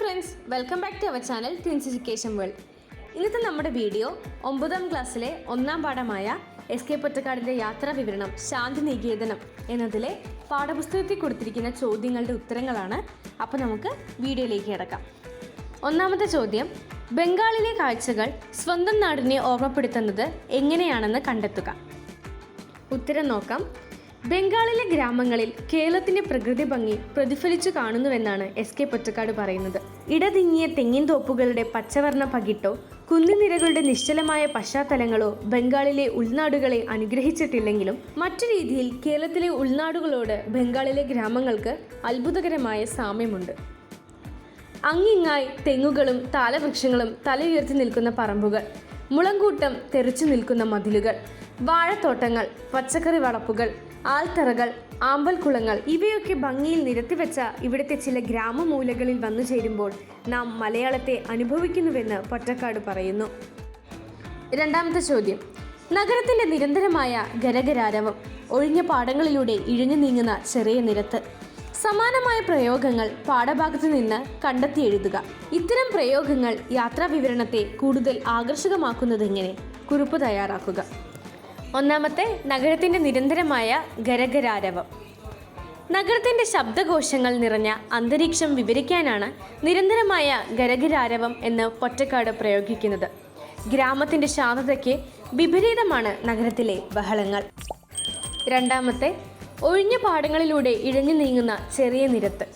Welcome back to our channel twins education world ഇന്നത്തെ നമ്മുടെ video ഒമ്പതാം ക്ലാസ്സിലെ ഒന്നാം പാഠമായ എസ് കെ പൊറ്റക്കാടിന്റെ യാത്രാ വിവരണം ശാന്തി നികേതനം എന്നതിലെ പാഠപുസ്തകത്തിൽ കൊടുത്തിരിക്കുന്ന ചോദ്യങ്ങളുടെ ഉത്തരങ്ങളാണ് അപ്പോൾ നമുക്ക് വീഡിയോയിലേക്ക് കിടക്കാം. ഒന്നാമത്തെ ചോദ്യം ബംഗാളിലെ കാഴ്ചകൾ സ്വന്തം നാടിനെ ഓർമ്മപ്പെടുത്തുന്നത് എങ്ങനെയാണെന്ന് കണ്ടെത്തുക. ഉത്തരം നോക്കാം ബംഗാളിലെ ഗ്രാമങ്ങളിൽ കേരളത്തിന്റെ പ്രകൃതി ഭംഗി പ്രതിഫലിച്ചു കാണുന്നുവെന്നാണ് എസ് കെ പൊറ്റക്കാട് പറയുന്നത്. ഇടതിങ്ങിയ തെങ്ങിൻ തോപ്പുകളുടെ പച്ചവർണ പകിട്ടോ കുന്നിനിരകളുടെ നിശ്ചലമായ പശ്ചാത്തലങ്ങളോ ബംഗാളിലെ ഉൾനാടുകളെ അനുഗ്രഹിച്ചിട്ടില്ലെങ്കിലും മറ്റു രീതിയിൽ കേരളത്തിലെ ഉൾനാടുകളോട് ബംഗാളിലെ ഗ്രാമങ്ങൾക്ക് അത്ഭുതകരമായ സാമ്യമുണ്ട്. അങ്ങിങ്ങായി തെങ്ങുകളും താലവൃക്ഷങ്ങളും തലയുയർത്തി നിൽക്കുന്ന പറമ്പുകൾ മുളങ്കൂട്ടം തെറിച്ചു നിൽക്കുന്ന മതിലുകൾ വാഴത്തോട്ടങ്ങൾ പച്ചക്കറി വളപ്പുകൾ ആൽത്തറകൾ ആമ്പൽക്കുളങ്ങൾ ഇവയൊക്കെ ഭംഗിയിൽ നിരത്തിവെച്ച ഇവിടുത്തെ ചില ഗ്രാമമൂലകളിൽ വന്നു ചേരുമ്പോൾ നാം മലയാളത്തെ അനുഭവിക്കുന്നുവെന്ന് പൊറ്റക്കാട് പറയുന്നു. രണ്ടാമത്തെ ചോദ്യം. നഗരത്തിന്റെ നിരന്തരമായ ഗരഗരാരവം ഒഴിഞ്ഞ പാടങ്ങളിലൂടെ ഇഴഞ്ഞു നീങ്ങുന്ന ചെറിയ നിരത്ത്. സമാനമായ പ്രയോഗങ്ങൾ പാഠഭാഗത്ത് നിന്ന് കണ്ടെത്തി എഴുതുക. ഇത്തരം പ്രയോഗങ്ങൾ യാത്രാ വിവരണത്തെ കൂടുതൽ ആകർഷകമാക്കുന്നതെങ്ങനെ? കുറിപ്പ് തയ്യാറാക്കുക. ഒന്നാമത്തെ നഗരത്തിന്റെ നിരന്തരമായ ഗരഗരാരവം നഗരത്തിന്റെ ശബ്ദകോശങ്ങൾ നിറഞ്ഞ അന്തരീക്ഷം വിവരിക്കാനാണ് നിരന്തരമായ ഗരഗരാരവം എന്ന് പൊറ്റക്കാട് പ്രയോഗിക്കുന്നത്. ഗ്രാമത്തിന്റെ ശാന്തതയ്ക്ക് വിപരീതമാണ് നഗരത്തിലെ ബഹളങ്ങൾ. രണ്ടാമത്തെ ഒഴിഞ്ഞ പാടങ്ങളിലൂടെ ഇഴഞ്ഞു നീങ്ങുന്ന ചെറിയ നിരത്ത്.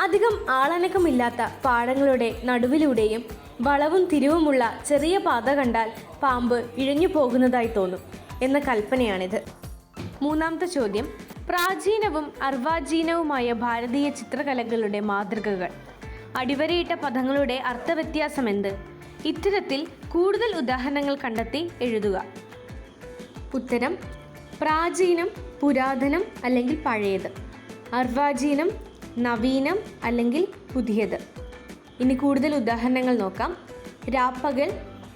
അധികം ആളനക്കമില്ലാത്ത പാടങ്ങളുടെ നടുവിലൂടെയും വളവും തിരിവുമുള്ള ചെറിയ പാത കണ്ടാൽ പാമ്പ് ഇഴഞ്ഞു പോകുന്നതായി തോന്നും. എന്ന കൽപ്പനയാണിത്. മൂന്നാമത്തെ ചോദ്യം പ്രാചീനവും അർവാചീനവുമായ ഭാരതീയ ചിത്രകലകളുടെ മാതൃകകൾ. അടിവരയിട്ട പദങ്ങളുടെ അർത്ഥവ്യത്യാസം എന്ത് ഇത്തരത്തിൽ കൂടുതൽ ഉദാഹരണങ്ങൾ കണ്ടെത്തി എഴുതുക. ഉത്തരം പ്രാചീനം പുരാതനം അല്ലെങ്കിൽ പഴയത്. അർവാചീനം നവീനം അല്ലെങ്കിൽ പുതിയത്. ഇനി കൂടുതൽ ഉദാഹരണങ്ങൾ നോക്കാം. രാപ്പകൽ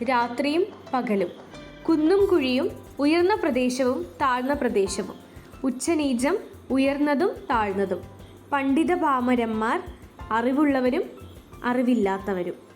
രാത്രിയും പകലും. കുന്നും കുഴിയും ഉയർന്ന പ്രദേശവും താഴ്ന്ന പ്രദേശവും. ഉച്ചനീചം ഉയർന്നതും താഴ്ന്നതും. പണ്ഡിത പാമരന്മാർ അറിവുള്ളവരും അറിവില്ലാത്തവരും.